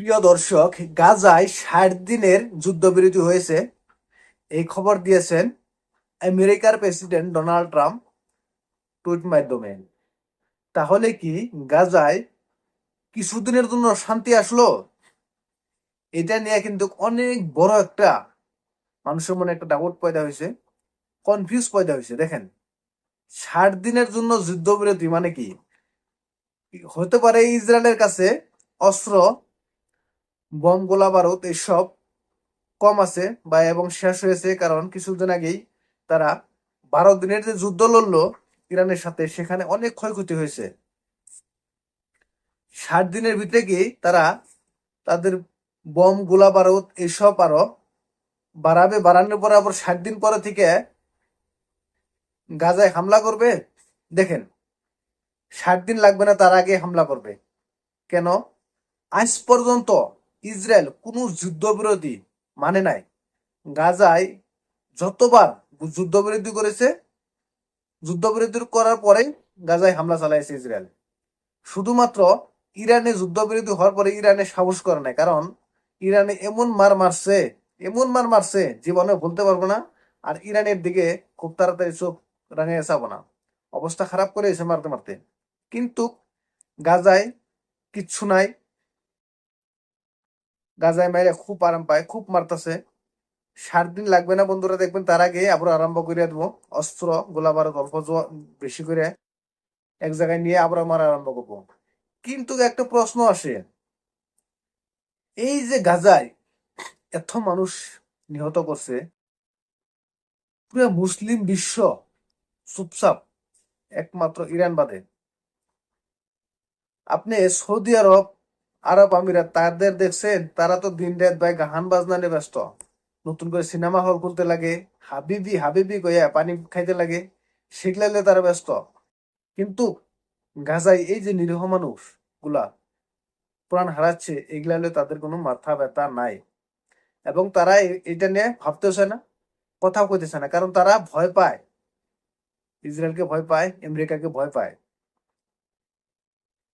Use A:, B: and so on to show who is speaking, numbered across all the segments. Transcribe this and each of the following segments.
A: প্রিয় দর্শক, গাজায় ষাট দিনের যুদ্ধবিরতি হয়েছে। এই খবর দিয়েছেন আমেরিকার প্রেসিডেন্ট ডোনাল্ড ট্রাম্প টুইট মাধ্যমে। তাহলে কি গাজায় কিছুদিনের জন্য শান্তি আসলো? এটা নিয়ে কিন্তু অনেক বড় একটা মানুষের মনে একটা ডাউট পয়দা হয়েছে কনফিউজ পয়দা হয়েছে। দেখেন, ষাট দিনের জন্য যুদ্ধবিরতি মানে কি? হতে পারে ইসরায়েলের কাছে অস্ত্র বম, গোলা, বারুদ এসব কম আছে বা এবং শেষ হয়েছে কারণ কিছুদিন আগেই তারা বারো দিনের যে যুদ্ধ লড়লো ইরানের সাথে, সেখানে অনেক ক্ষয়ক্ষতি হয়েছে। ষাট দিনের ভিতরে কি তারা তাদের বম, গোলা, বারুদ এসব আরও বাড়াবে, বাড়ানোর পরে আবার ষাট দিন পরে থেকে গাজায় হামলা করবে? দেখেন, ষাট দিন লাগবে না তার আগে হামলা করবে। কেন? আজ পর্যন্ত ইসরায়েল কোনো যুদ্ধবিরতি মানে নাই। গাজায় যতবার যুদ্ধবিরতি করেছে, যুদ্ধবিরতি করার পরেই গাজায় হামলা চালাইছে ইসরায়েল। শুধুমাত্র ইরানে যুদ্ধবিরতি হওয়ার পরে ইরানে সাহস করে নাই, কারণ ইরানে এমন মার মারছে, এমন মার মারছে, জীবনে বলতে পারব না, আর ইরানের দিকে খুব তাড়াতাড়ি চোখ রাঙিয়ে যাব না। অবস্থা খারাপ করে এসে মারতে মারতে। কিন্তু গাজায় কিচ্ছু নাই গাজায় মাইরে খুব আরাম পায়, খুব মারতাছে। সাত দিন লাগবে না বন্ধুরা, দেখবেন তার আগে আবার আরম্ভ করে দেবো। অস্ত্র গোলা বারুদ অল্প বেশি করে এক জায়গায় নিয়ে আবার মারা আরম্ভ করব। কিন্তু একটা প্রশ্ন আসে। এই যে গাজায় এত মানুষ নিহত করছে, পুরো মুসলিম বিশ্ব চুপচাপ একমাত্র ইরান বাদে। আপনি সৌদি আরব আরব আমিরাত তাদের দেখছেন, তারা তো দিন রাত ভাই গাহান বাজনা নিয়ে ব্যস্ত। নতুন করে সিনেমা হল খুলতে লাগে, হাবিবি হাবিবি কইয়া পানি খাইতে লাগে, সেগুলালে তারা ব্যস্ত। কিন্তু গাজায় এই যে নিরীহ মানুষগুলা প্রাণ হারাচ্ছে, এগুলালে তাদের কোনো মাথা ব্যথা নাই। এবং তারা এটা নিয়ে ভাবতেছে না, কথাও কইতেছে না। কারণ তারা ভয় পায়। ইসরায়েলকে ভয় পায়, আমেরিকাকে ভয় পায়।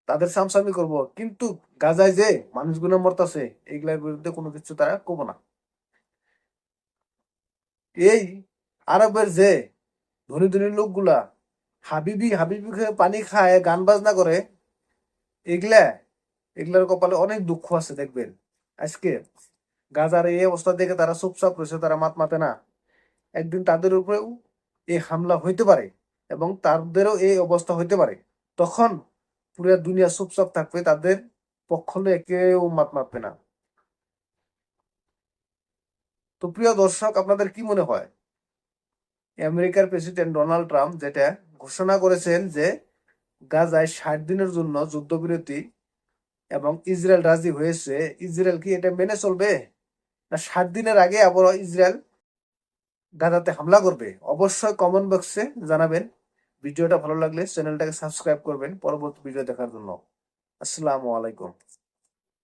A: তাদের সামসামি করব। কিন্তু গাজায় যে মানুষগুলো মরতাছে, এগুলার বিরুদ্ধে কোনো কিছু তারা কব না। এই আরবের যে ধনী ধনী লোকগুলা হাবিবি হাবিবি পানি খায়, গান বাজনা করে, এগুলা, এগুলার কপালে অনেক দুঃখ আছে, দেখবেন। আজকে গাজার এই অবস্থা দেখে তারা চুপচাপ রয়েছে, তারা মাত মাতে না। একদিন তাদের উপরেও এই হামলা হইতে পারে এবং তাদেরও এই অবস্থা হইতে পারে। তখন পুরো দুনিয়া চুপচাপ থাকবে, তাদের পক্ষ নিয়ে কেউ মাত মাতবে না। তো প্রিয় দর্শক, আপনাদের কি মনে হয়? আমেরিকার প্রেসিডেন্ট ডোনাল্ড ট্রাম্প যেটা ঘোষণা করেছেন যে গাজায় ষাট দিনের জন্য যুদ্ধবিরতি এবং ইসরায়েল রাজি হয়েছে, ইসরায়েল কি এটা মেনে চলবে? না ষাট দিনের আগে আবার ইসরায়েল গাজাতে হামলা করবে? অবশ্যই কমেন্ট বক্সে জানাবেন। ভিডিওটা ভালো লাগলে চ্যানেলটাকে সাবস্ক্রাইব করবেন। পরবর্তী ভিডিও দেখার জন্য। আসসালামু আলাইকুম।